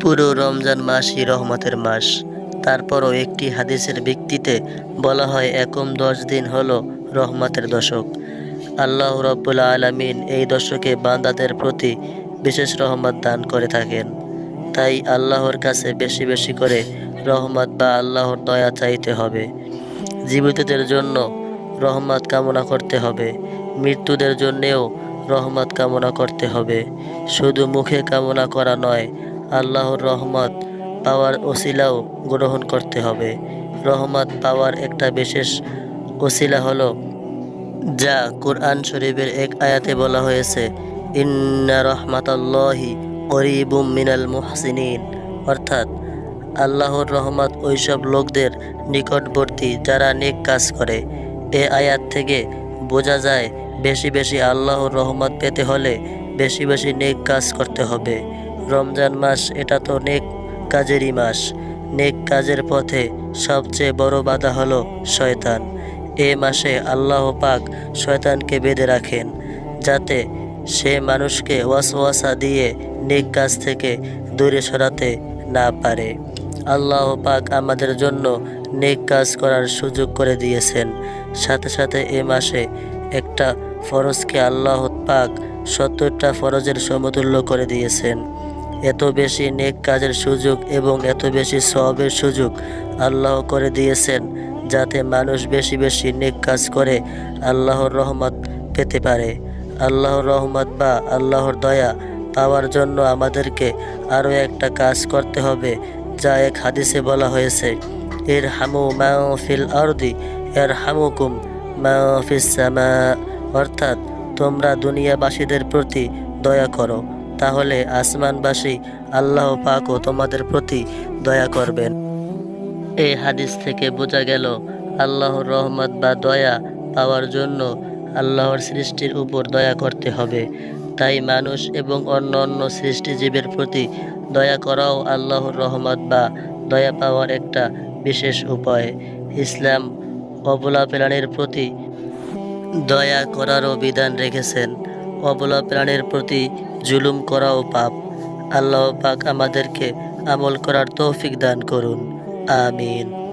পুরো রমজান মাসই রহমতের মাস। তারপরও একটি হাদিসের ভিত্তিতে বলা হয় একম দশ দিন হল রহমতের দশক। আল্লাহ রব্বুল আলমিন এই দশকে বান্দাদের প্রতি বিশেষ রহমত দান করে থাকেন। তাই আল্লাহর কাছে বেশি বেশি করে রহমত বা আল্লাহর দয়া চাইতে হবে। জীবিতদের জন্য রহমত কামনা করতে হবে। মৃত্যুদের জন্যেও রহমত কামনা করতে হবে। শুধু মুখে কামনা করা নয়, আল্লাহর রহমত, পাওয়ার ওসিলাও গ্রহণ করতে হবে। রহমত, পাওয়ার একটা বিশেষ ওসিলা হলো যা কোরআন শরীফের এক আয়াতে বলা হয়েছে, ইন্না রহমাতাল্লাহি করিবুম মিনাল মুহসিনিন। অর্থাৎ, আল্লাহর রহমত ওইসব লোকদের নিকটবর্তী যারা নেক কাজ করে। এ আয়াত থেকে বোঝা যায় বেশি বেশি আল্লাহর রহমত পেতে হলে বেশি বেশি নেক কাজ করতে হবে। রমজান মাস এটা তো নেক কাজেরই মাস। নেক কাজের পথে সবচেয়ে বড় বাধা হলো শয়তান। এ মাসে আল্লাহ পাক শয়তানকে বেঁধে রাখেন, যাতে সে মানুষকে ওয়াসওয়াসা দিয়ে নেক কাজ থেকে দূরে সরাতে না পারে। আল্লাহ পাক আমাদের জন্য নেক কাজ করার সুযোগ করে দিয়েছেন। সাথে সাথে এ মাসে একটা ফরজকে আল্লাহ পাক সত্তরটা ফরজের সমতুল্য করে দিয়েছেন। এত বেশি নেক কাজের সুযোগ এবং এত বেশি সবের সুযোগ আল্লাহ করে দিয়েছেন যাতে মানুষ বেশি বেশি নেক কাজ করে আল্লাহর রহমত পেতে পারে। আল্লাহর রহমত বা আল্লাহর দয়া পাওয়ার জন্য আমাদেরকে আরও একটা কাজ করতে হবে, যা এক হাদিসে বলা হয়েছে এর হামু মাহফিল আরদি এর হামুকুম অর্থাৎ তোমরা দুনিয়াবাসীদের প্রতি দয়া করো, তাহলে আসমানবাসী আল্লাহ পাকও তোমাদের প্রতি দয়া করবেন। এই হাদিস থেকে বোঝা গেল, আল্লাহর রহমত বা দয়া পাওয়ার জন্য আল্লাহর সৃষ্টির উপর দয়া করতে হবে। তাই মানুষ এবং অন্য অন্য সৃষ্টিজীবের প্রতি দয়া করাও আল্লাহর রহমত বা দয়া পাওয়ার একটা বিশেষ উপায়। ইসলাম অবলা প্রাণীর প্রতি দয়া করারও বিধান রেখেছেন। অবলা প্রাণীর প্রতি জুলুম করাও পাপ। আল্লাহ পাক আমাদেরকে আমল করার তৌফিক দান করুন। আমিন।